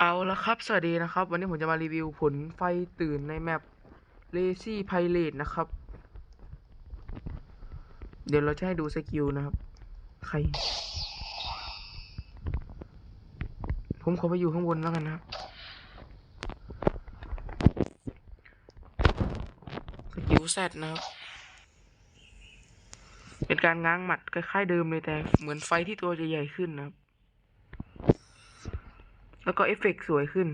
เอาละครับ สวัสดีนะครับ วันนี้ผมจะมารีวิวผลไฟตื่นในแมป Lazy Pirate นะครับ เดี๋ยวเราจะให้ดูสกิลนะครับ ใคร ผมขอไปอยู่ข้างบนแล้วกันนะครับ สกิลแซดนะครับ เป็นการง้างหมัดคล้ายๆเดิมเลยแต่เหมือนไฟที่ตัวจะใหญ่ขึ้นนะครับ แล้วก็เอฟเฟกต์สวยขึ้น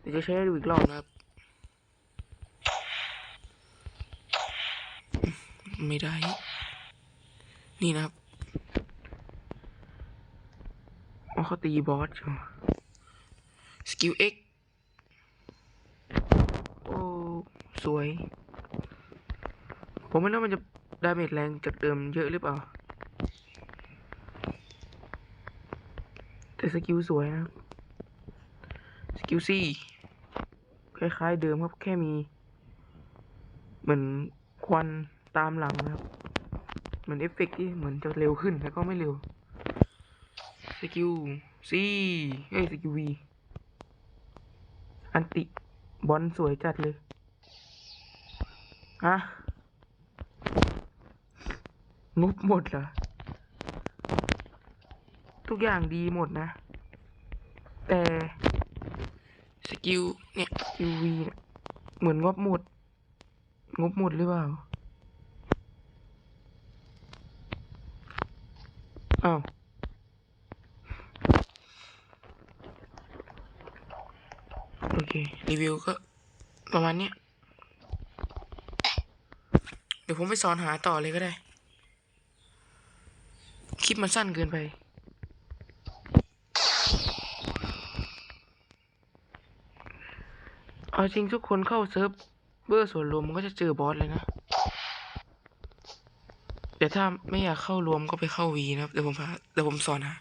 เดี๋ยวจะใช้ดูอีกรอบนะครับ ไม่ได้ นี่นะครับอ๋อเขาตีบอสอยู่สกิล X โอ้สวย ผมไม่รู้มันจะดาเมจแรงจากเดิมเยอะหรือเปล่า แต่สกิลสวยนะสกิลซี่คล้ายๆเดิมครับแค่มี เหมือนควันตามหลังนะครับเหมือนเอฟเฟกต์ที่เหมือนจะเร็วขึ้นแต่ก็ไม่เร็วสกิลซี่เอ้ยสกิลวีอันติบอลสวยจัดเลยฮะงบหมดเหรอ ทุกอย่างดีหมดนะ แต่สกิลเนี่ยสกิลวีเนี่ยเหมือนงบหมด งบหมดหรือเปล่าอ้าวโอเค รีวิวก็ประมาณเนี้ยเดี๋ยวผมไปสอนหาต่อเลยก็ได้ คลิปมันสั้นเกินไป เอาจริงทุกคนเข้าเซิร์ฟเวอร์ส่วนรวมมันก็จะเจอบอสเลยนะ แต่ถ้าไม่อยากเข้ารวมก็ไปเข้าวีนะครับ เดี๋ยวผมพาเดี๋ยวผมสอนนะ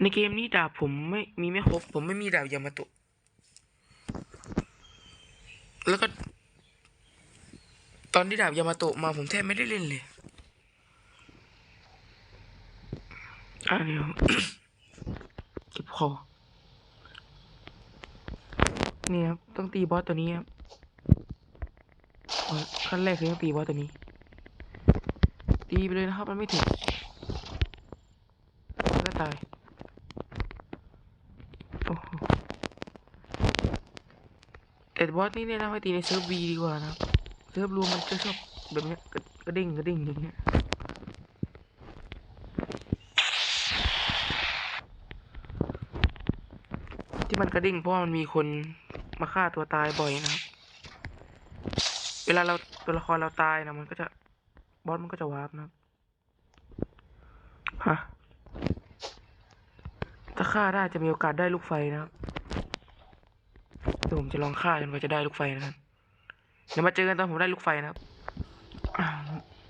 ในเกมนี้ดาบผมไม่มีไม่ครบ ผมไม่มีดาบยามาโตะ แล้วก็ ตอนที่ดาบยามาโตะมาผมแทบไม่ได้เล่นเลยอะเดี๋ยวเก็บคอนี่ครับต้องตีบอสตัวนี้ครับขั้นแรกคือต้องตีบอสตัวนี้ ตีไปเลยนะครับ มันไม่ถึงก็ตาย โอ้โห แต่บอสนี่เนี่ยนะไปตีในเซิร์ฟวีดีกว่านะครับเซิร์ฟรวมมันจะชอบแบบเนี้ยกระกระเด้งกระเด้งอย่างเงี้ยที่มันกระดิ่งเพราะมันมีคนมาฆ่าตัวตายบ่อยนะครับ เวลาเราตัวละครเราตายนะมันก็จะบอสมันก็จะวาร์ปนะฮะถ้าฆ่าได้จะมีโอกาสได้ลูกไฟนะครับ ดี๋ยวผมจะลองฆ่าจนกว่าจะได้ลูกไฟนะครับเดี๋ยวมาเจอกันตอนผมได้ลูกไฟนะครับ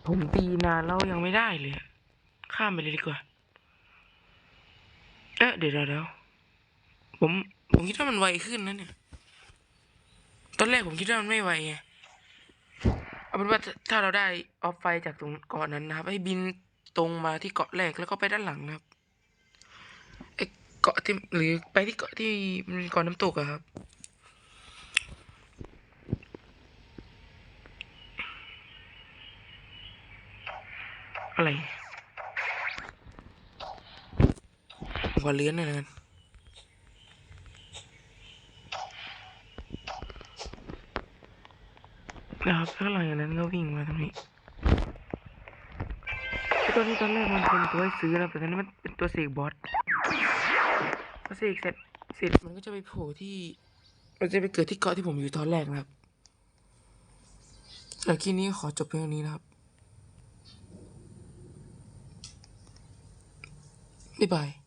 ผมตีนานแล้วยังไม่ได้เลยข้ามไปเลยดีกว่า เอ๊ะเดี๋ยวเดี๋ยวเดี๋ยวผมผมคิดว่ามันไวขึ้นนะเนี่ย ตอนแรกผมคิดว่ามันไม่ไวไงเอาเป็นว่าถ้าเราได้ออฟไฟจากตรงเกาะนั้นนะครับ ให้บินตรงมาที่เกาะแรกแล้วก็ไปด้านหลังนะครับไอเกาะที่หรือไปที่เกาะที่มันเป็นเกาะน้ำตกอะครับ อะไรผมขอเลื้อนหน่อยละกันนะครับแล้วหลังจากนั้นก็วิ่งมาตรงนี้ไอ้ตัวนี้ตอนแรกมันเป็นตัวให้ซื้อนะแต่ตอนนี้มันเป็นตัวเสกบอสพอเสกเสร็จเสร็จมันก็จะไปโผล่ที่ มันจะไปเกิดที่เกาะที่ผมอยู่ตอนแรกนะครับแต่คลิปนี้ขอจบเพียงเท่านี้นะครับ Goodbye.